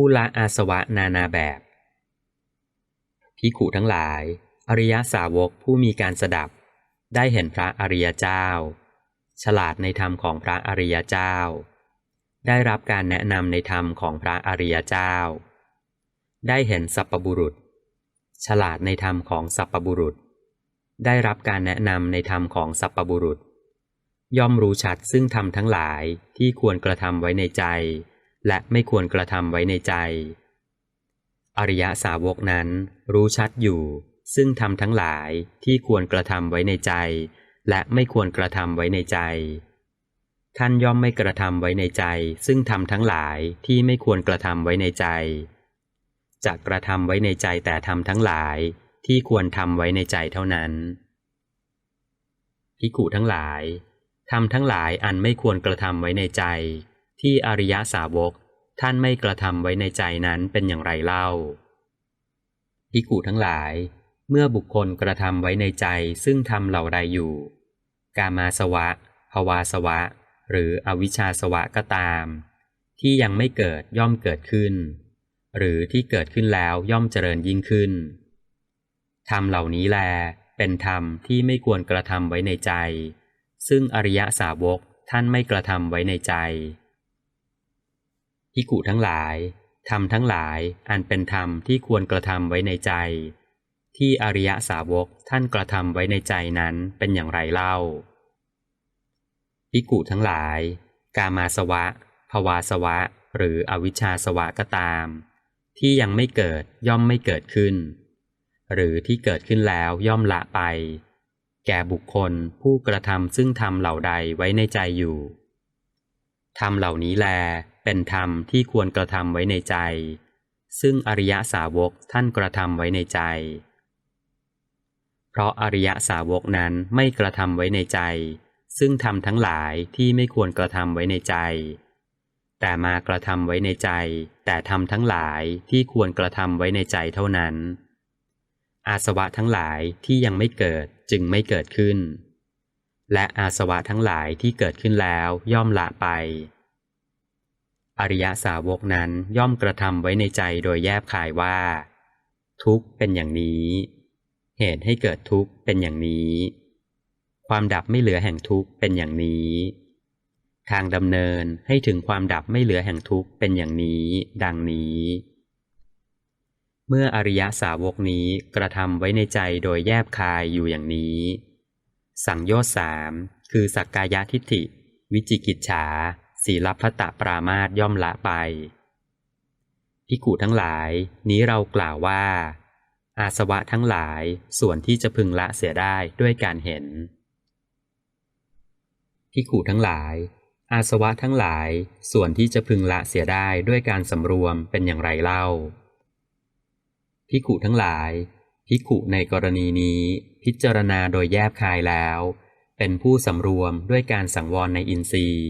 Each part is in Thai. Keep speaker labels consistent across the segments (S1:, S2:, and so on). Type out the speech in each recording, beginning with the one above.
S1: ผู้ละอาสวะนานาแบบพิขุทั้งหลาย อริยสาวกผู้มีการสดับ ได้เห็นพระอริยเจ้า ฉลาดในธรรมของพระอริยเจ้า ได้รับการแนะนำในธรรมของพระอริยเจ้า ได้เห็นสัพปบุรุษ ฉลาดในธรรมของสัพปบุรุษ ได้รับการแนะนำในธรรมของสัพปบุรุษ ย่อมรู้ชัดซึ่งธรรมทั้งหลายที่ควรกระทำไว้ในใจ และไม่ควรกระทำไว้ในใจ อริยสาวกนั้นรู้ชัดอยู่ ซึ่งทำทั้งหลายที่ควรกระทำไว้ในใจ และไม่ควรกระทำไว้ในใจ ท่านย่อมไม่กระทำไว้ในใจ ซึ่งทำทั้งหลายที่ไม่ควรกระทำไว้ในใจจะกระทำไว้ในใจแต่ทำทั้งหลายที่ควรทำไว้ในใจเท่านั้นพิกุทั้งหลายทำทั้งหลายอันไม่ควรกระทำไว้ในใจ ที่อริยสาวกท่านไม่กระทำไว้ในใจนั้นเป็นอย่างไรเล่าพิกุทั้งหลาย เมื่อบุคคลกระทำไว้ในใจซึ่งทำเหล่าใดอยู่ กามาสวะ ภวาสวะ หรืออวิชชาสวะก็ตาม ที่ยังไม่เกิดย่อมเกิดขึ้น หรือที่เกิดขึ้นแล้วย่อมเจริญยิ่งขึ้นธรรมเหล่านี้แล เป็นธรรมที่ไม่ควรกระทำไว้ในใจ ซึ่งอริยสาวกท่านไม่กระทำไว้ในใจ พิกุทั้งหลายธรรมทั้งหลายอันเป็นธรรมที่ควรกระทำไว้ในใจ ที่อริยสาวกท่านกระทำไว้ในใจนั้นเป็นอย่างไรเล่าพิกุทั้งหลาย กามาสวะ ภวาสวะ หรืออวิชชาสวะก็ตาม ที่ยังไม่เกิดย่อมไม่เกิดขึ้น หรือที่เกิดขึ้นแล้วย่อมละไป แก่บุคคลผู้กระทำซึ่งทำเหล่าใดไว้ในใจอยู่ทำเหล่านี้แล เป็นธรรมที่ควรกระทำไว้ในใจ ซึ่งอริยสาวกท่านกระทำไว้ในใจ เพราะอริยสาวกนั้นไม่กระทำไว้ในใจ ซึ่งทำทั้งหลายที่ไม่ควรกระทำไว้ในใจ แต่มากระทำไว้ในใจ แต่ทำทั้งหลายที่ควรกระทำไว้ในใจเท่านั้น อาสวะทั้งหลายที่ยังไม่เกิดจึงไม่เกิดขึ้น และอาสวะทั้งหลายที่เกิดขึ้นแล้วย่อมละไป อริยสาวกนั้นย่อมกระทำไว้ในใจโดยแยบคายว่า ทุกข์เป็นอย่างนี้ เหตุให้เกิดทุกข์เป็นอย่างนี้ ความดับไม่เหลือแห่งทุกข์เป็นอย่างนี้ ทางดำเนินให้ถึงความดับไม่เหลือแห่งทุกข์เป็นอย่างนี้ ดังนี้ เมื่ออริยสาวกนี้กระทำไว้ในใจโดยแยบคายอยู่อย่างนี้ สังโยชน์สามคือสักกายทิฏฐิ วิจิกิจฉา ศีลพัตะปรามาตย่อมละไปพิกุทั้งหลาย นี้เรากล่าวว่า อาสวะทั้งหลายส่วนที่จะพึงละเสียได้ด้วยการเห็นพิกุทั้งหลาย อาสวะทั้งหลายส่วนที่จะพึงละเสียได้ด้วยการสำรวมเป็นอย่างไรเล่าพิกุทั้งหลายพิกุในกรณีนี้ พิจารณาโดยแยบคายแล้ว เป็นผู้สำรวมด้วยการสังวรในอินทรีย์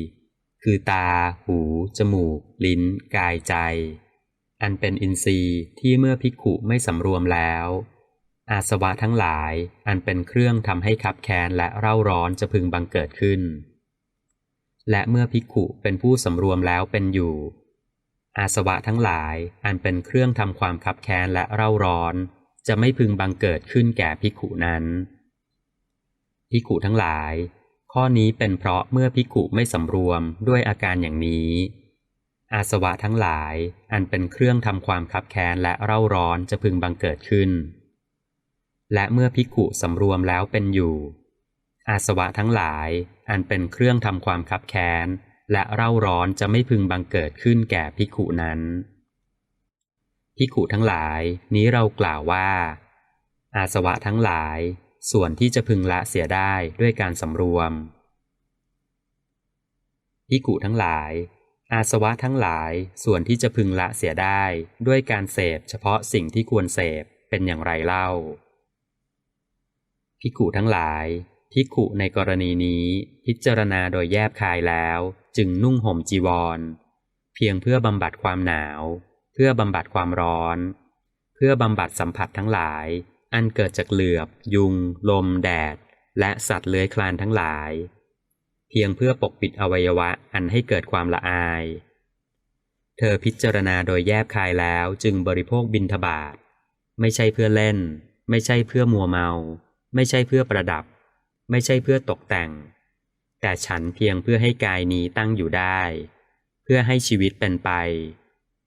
S1: คือตา หู จมูก ลิ้น กายใจ อันเป็นอินทรีย์ที่เมื่อภิกขุไม่สำรวมแล้ว อาสวะทั้งหลายอันเป็นเครื่องทำให้ขับแค้นและเร่าร้อนจะพึงบังเกิดขึ้น และเมื่อภิกขุเป็นผู้สำรวมแล้วเป็นอยู่ อาสวะทั้งหลายอันเป็นเครื่องทำความขับแค้นและเร่าร้อนจะไม่พึงบังเกิดขึ้นแก่ภิกขุนั้นภิกขุทั้งหลาย ข้อนี้เป็นเพราะเมื่อพิกุไม่สำรวมด้วยอาการอย่างนี้ อาสวะทั้งหลายอันเป็นเครื่องทำความคับแค้นและเร่าร้อนจะพึงบังเกิดขึ้น และเมื่อพิกุสำรวมแล้วเป็นอยู่ อาสวะทั้งหลายอันเป็นเครื่องทำความคับแค้นและเร่าร้อนจะไม่พึงบังเกิดขึ้นแก่พิกุนั้นพิกุทั้งหลายนี้เรากล่าวว่า อาสวะทั้งหลาย ส่วนที่จะพึงละเสียได้ด้วยการสำรวมพิกุทั้งหลาย อาสวะทั้งหลายส่วนที่จะพึงละเสียได้ด้วยการเสพเฉพาะสิ่งที่ควรเสพเป็นอย่างไรเล่าพิกุทั้งหลายพิกุในกรณีนี้พิจารณาโดยแยบคายแล้ว จึงนุ่งห่มจีวร เพียงเพื่อบำบัดความหนาว เพื่อบำบัดความร้อน เพื่อบำบัดสัมผัสทั้งหลาย อันเกิดจากเหลือบ ยุง ลม แดด และสัตว์เลื้อยคลานทั้งหลาย เพียงเพื่อปกปิดอวัยวะอันให้เกิดความละอาย เธอพิจารณาโดยแยบคายแล้วจึงบริโภคบินทบาท ไม่ใช่เพื่อเล่น ไม่ใช่เพื่อมัวเมา ไม่ใช่เพื่อประดับ ไม่ใช่เพื่อตกแต่ง แต่ฉันเพียงเพื่อให้กายนี้ตั้งอยู่ได้ เพื่อให้ชีวิตเป็นไป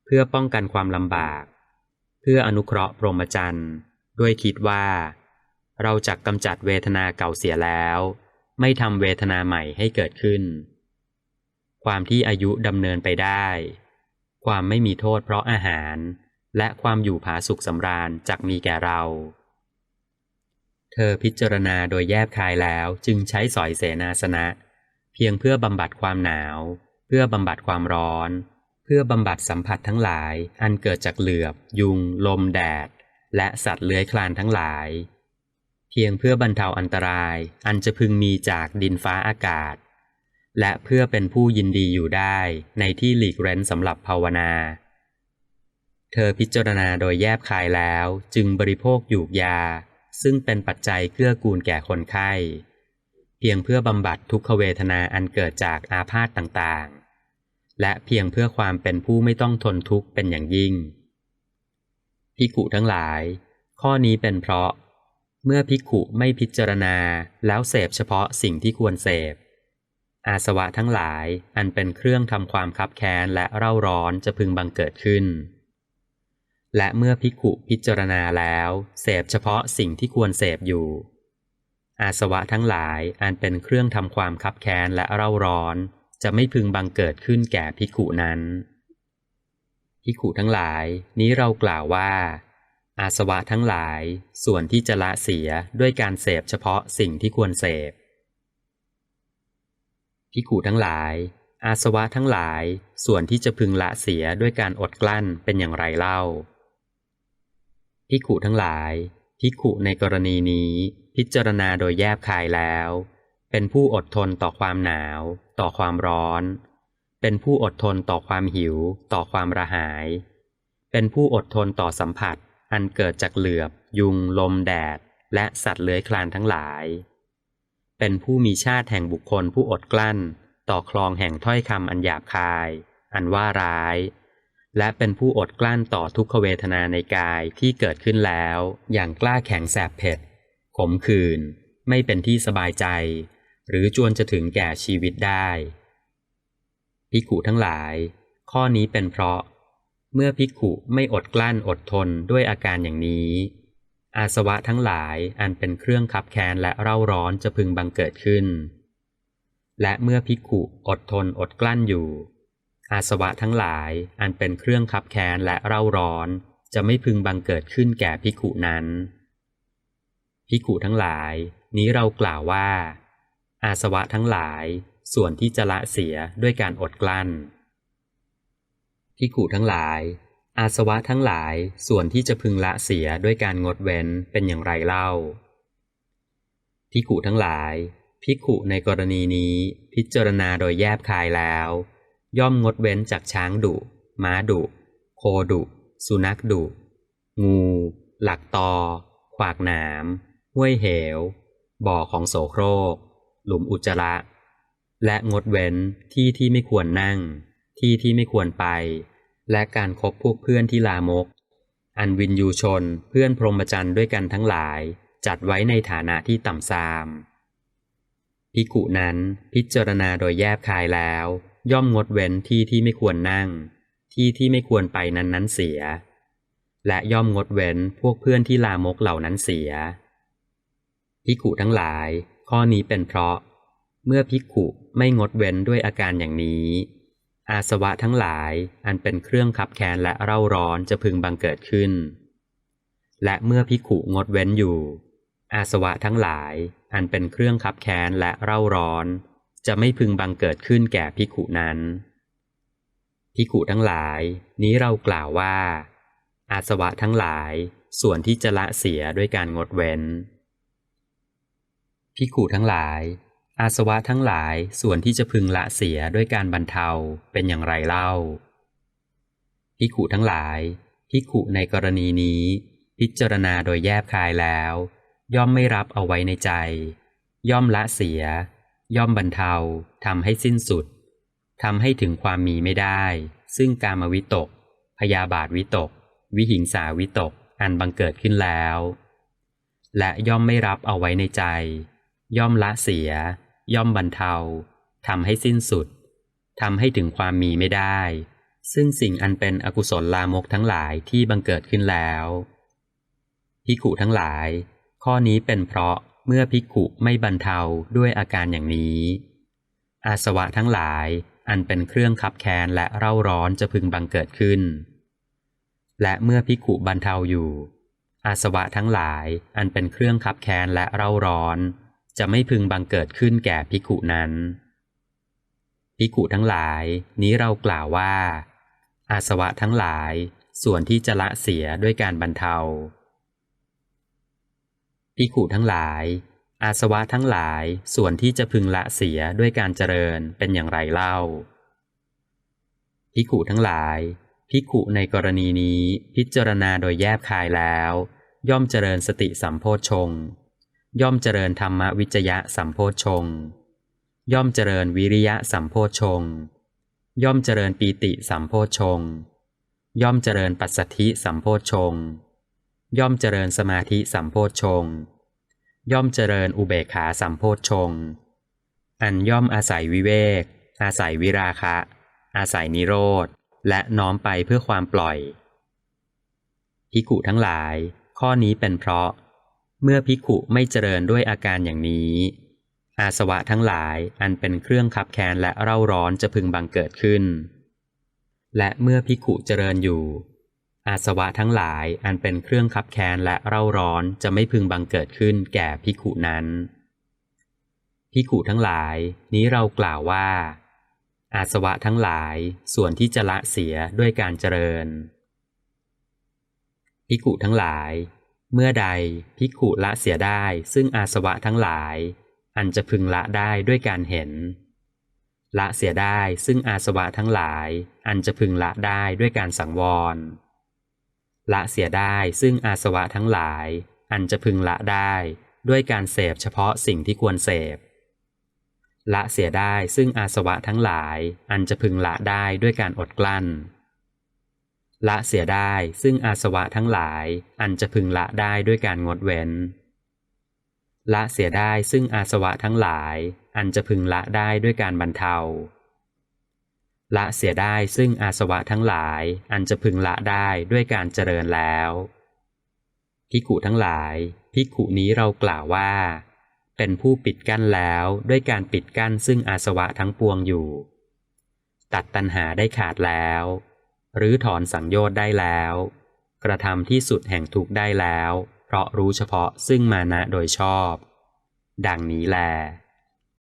S1: เพื่อป้องกันความลำบาก เพื่ออนุเคราะห์พรหมจรรย์ ด้วยคิดว่า เราจะกำจัดเวทนาเก่าเสียแล้ว ไม่ทำเวทนาใหม่ให้เกิดขึ้น ความที่อายุดำเนินไปได้ ความไม่มีโทษเพราะอาหาร และความอยู่ผาสุขสำราญจักมีแก่เรา เธอพิจารณาโดยแยบคายแล้วจึงใช้สอยเสนาสนะ เพียงเพื่อบำบัดความหนาว เพื่อบำบัดความร้อนเพื่อบำบัดสัมผัสทั้งหลายอันเกิดจากเหลือบ ยุง ลมแดด และสัตว์เลื้อยคลานทั้งหลาย เพียงเพื่อบรรเทาอันตรายอันจะพึงมีจากดินฟ้าอากาศ และเพื่อเป็นผู้ยินดีอยู่ได้ในที่หลีกเร้นสำหรับภาวนา เธอพิจารณาโดยแยบคายแล้วจึงบริโภคหยูกยา ซึ่งเป็นปัจจัยเกื้อกูลแก่คนไข้ เพียงเพื่อบำบัดทุกขเวทนาอันเกิดจากอาพาธต่างๆ และเพียงเพื่อความเป็นผู้ไม่ต้องทนทุกข์เป็นอย่างยิ่ง พิกุทั้งหลาย ข้อนี้เป็นเพราะ เมื่อพิกุไม่พิจารณาแล้วเสพเฉพาะสิ่งที่ควรเสพ อาสวะทั้งหลายอันเป็นเครื่องทำความคับแค้นและเร่าร้อนจะพึงบังเกิดขึ้น และเมื่อพิกุพิจารณาแล้วเสพเฉพาะสิ่งที่ควรเสพอยู่ อาสวะทั้งหลายอันเป็นเครื่องทำความคับแค้นและเร่าร้อนจะไม่พึงบังเกิดขึ้นแก่พิกุนั้น พิกุทั้งหลาย นี้เรากล่าวว่า อาสวะทั้งหลายส่วนที่จะละเสียด้วยการเสพเฉพาะสิ่งที่ควรเสพพิกุทั้งหลาย อาสวะทั้งหลายส่วนที่จะพึงละเสียด้วยการอดกลั้นเป็นอย่างไรเล่าพิกุทั้งหลายพิกุในกรณีนี้ พิจารณาโดยแยบคายแล้ว เป็นผู้อดทนต่อความหนาว ต่อความร้อน เป็นผู้อดทนต่อความหิว ต่อความระหาย เป็นผู้อดทนต่อสัมผัส อันเกิดจากเหลือบ ยุง ลมแดด และสัตว์เลื้อยคลานทั้งหลาย เป็นผู้มีชาติแห่งบุคคลผู้อดกลั้น ต่อคลองแห่งถ้อยคำอันหยาบคาย อันว่าร้าย และเป็นผู้อดกลั้นต่อทุกขเวทนาในกายที่เกิดขึ้นแล้ว อย่างกล้าแข็งแสบเผ็ด ขมขื่นไม่เป็นที่สบายใจ หรือจวนจะถึงแก่ชีวิตได้ พิกขุทั้งหลาย ข้อนี้เป็นเพราะ เมื่อพิกขุไม่อดกลั้นอดทนด้วยอาการอย่างนี้ อาสวะทั้งหลายอันเป็นเครื่องขับแค้นและเร่าร้อนจะพึงบังเกิดขึ้น และเมื่อพิกขุอดทนอดกลั้นอยู่ อาสวะทั้งหลายอันเป็นเครื่องขับแค้นและเร่าร้อนจะไม่พึงบังเกิดขึ้นแก่พิกขุนั้นพิกขุทั้งหลาย นี้เรากล่าวว่า อาสวะทั้งหลาย ส่วนที่จะละเสียด้วยการอดกลั้นพิกุทั้งหลาย อาสวะทั้งหลายส่วนที่จะพึงละเสียด้วยการงดเว้นเป็นอย่างไรเล่าพิกุทั้งหลายพิกุในกรณีนี้พิจารณาโดยแยบคายแล้ว ย่อมงดเว้นจากช้างดุ ม้าดุ โคดุ สุนัขดุ งู หลักตอ ขวากหนาม ห้วยเหว บ่อของโสโครก หลุมอุจจาระ และงดเว้นที่ที่ไม่ควรนั่ง ที่ที่ไม่ควรไป และการคบพวกเพื่อนที่ลามก อันวินยูชนเพื่อนพรหมจรรย์ด้วยกันทั้งหลาย จัดไว้ในฐานะที่ต่ำทรามพิกุนั้นพิจารณาโดยแยบคายแล้ว ย่อมงดเว้นที่ที่ไม่ควรนั่ง ที่ที่ไม่ควรไปนั้นนั้นเสีย และย่อมงดเว้นพวกเพื่อนที่ลามกเหล่านั้นเสียพิกุทั้งหลาย ข้อนี้เป็นเพราะ เมื่อพิกุไม่งดเว้นด้วยอาการอย่างนี้ อาสวะทั้งหลายอันเป็นเครื่องขับแค้นและเร่าร้อนจะพึงบังเกิดขึ้น และเมื่อพิกุงดเว้นอยู่ อาสวะทั้งหลายอันเป็นเครื่องขับแค้นและเร่าร้อน จะไม่พึงบังเกิดขึ้นแก่พิกุนั้นพิกุทั้งหลายนี้เรากล่าวว่า อาสวะทั้งหลายส่วนที่จะละเสียด้วยการงดเว้นพิกุทั้งหลาย อาสวะทั้งหลายส่วนที่จะพึงละเสียด้วยการบรรเทาเป็นอย่างไรเล่าพิกุทั้งหลายพิกุในกรณีนี้ พิจารณาโดยแยบคายแล้ว ย่อมไม่รับเอาไว้ในใจ ย่อมละเสีย ย่อมบรรเทาทำให้สิ้นสุดทำให้ถึงความมีไม่ได้ ซึ่งกามวิตก พยาบาทวิตก วิหิงสาวิตก อันบังเกิดขึ้นแล้ว และย่อมไม่รับเอาไว้ในใจ ย่อมละเสีย ย่อมบรรเทาทำให้สิ้นสุดทำให้ถึงความมีไม่ได้ ซึ่งสิ่งอันเป็นอกุศลลามกทั้งหลายที่บังเกิดขึ้นแล้วพิขุทั้งหลาย ข้อนี้เป็นเพราะเมื่อพิขุไม่บรรเทาด้วยอาการอย่างนี้ อาสวะทั้งหลายอันเป็นเครื่องคับแค้นและเร่าร้อนจะพึงบังเกิดขึ้น และเมื่อพิขุบรรเทาอยู่ อาสวะทั้งหลายอันเป็นเครื่องคับแค้นและเร่าร้อน จะไม่พึงบังเกิดขึ้นแก่พิขุนั้นพิขุทั้งหลาย นี้เรากล่าวว่า อาสวะทั้งหลาย ส่วนที่จะละเสียด้วยการบรรเทาพิขุทั้งหลาย อาสวะทั้งหลาย ส่วนที่จะพึงละเสียด้วยการเจริญเป็นอย่างไรเล่าพิขุทั้งหลายพิขุในกรณีนี้พิจารณาโดยแยบคายแล้ว ย่อมเจริญสติสัมโพชฌง ย่อมเจริญธรรมวิจยะสัมโพชฌงย่อมเจริญวิริยะสัมโพชฌงย่อมเจริญปีติสัมโพชฌงย่อมเจริญปัสสธิสัมโพชฌงย่อมเจริญสมาธิสัมโพชฌงย่อมเจริญอุเบกขาสัมโพชฌงอันย่อมอาศัยวิเวก อาศัยวิราคะ อาศัยนิโรธ และน้อมไปเพื่อความปล่อยพิขุทั้งหลาย ข้อนี้เป็นเพราะ เมื่อพิขุไม่เจริญด้วยอาการอย่างนี้ อาสวะทั้งหลายอันเป็นเครื่องขับแค้นและเร่าร้อนจะพึงบังเกิดขึ้น และเมื่อพิขุเจริญอยู่ อาสวะทั้งหลายอันเป็นเครื่องขับแค้นและเร่าร้อนจะไม่พึงบังเกิดขึ้นแก่พิขุนั้นพิขุทั้งหลายนี้เรากล่าวว่า อาสวะทั้งหลายส่วนที่จะละเสียด้วยการเจริญพิขุทั้งหลาย เมื่อใดพิขุละเสียได้ซึ่งอาสวะทั้งหลาย อันจะพึงละได้ด้วยการเห็น ละเสียได้ซึ่งอาสวะทั้งหลาย อันจะพึงละได้ด้วยการสังวร ละเสียได้ซึ่งอาสวะทั้งหลาย อันจะพึงละได้ด้วยการเสพเฉพาะสิ่งที่ควรเสพ ละเสียได้ซึ่งอาสวะทั้งหลาย อันจะพึงละได้ด้วยการอดกลั้น ละเสียได้ซึ่งอาสวะทั้งหลายอันจะพึงละได้ด้วยการงดเว้น ละเสียได้ซึ่งอาสวะทั้งหลายอันจะพึงละได้ด้วยการบรรเทา ละเสียได้ซึ่งอาสวะทั้งหลายอันจะพึงละได้ด้วยการเจริญแล้วพิกุทั้งหลายพิกุนี้เรากล่าวว่า เป็นผู้ปิดกั้นแล้วด้วยการปิดกั้นซึ่งอาสวะทั้งปวงอยู่ ตัดตัณหาได้ขาดแล้ว หรือถอนสังโยชน์ได้แล้ว กระทำที่สุดแห่งทุกข์ได้แล้ว เพราะรู้เฉพาะซึ่งมานะโดยชอบ ดังนี้แล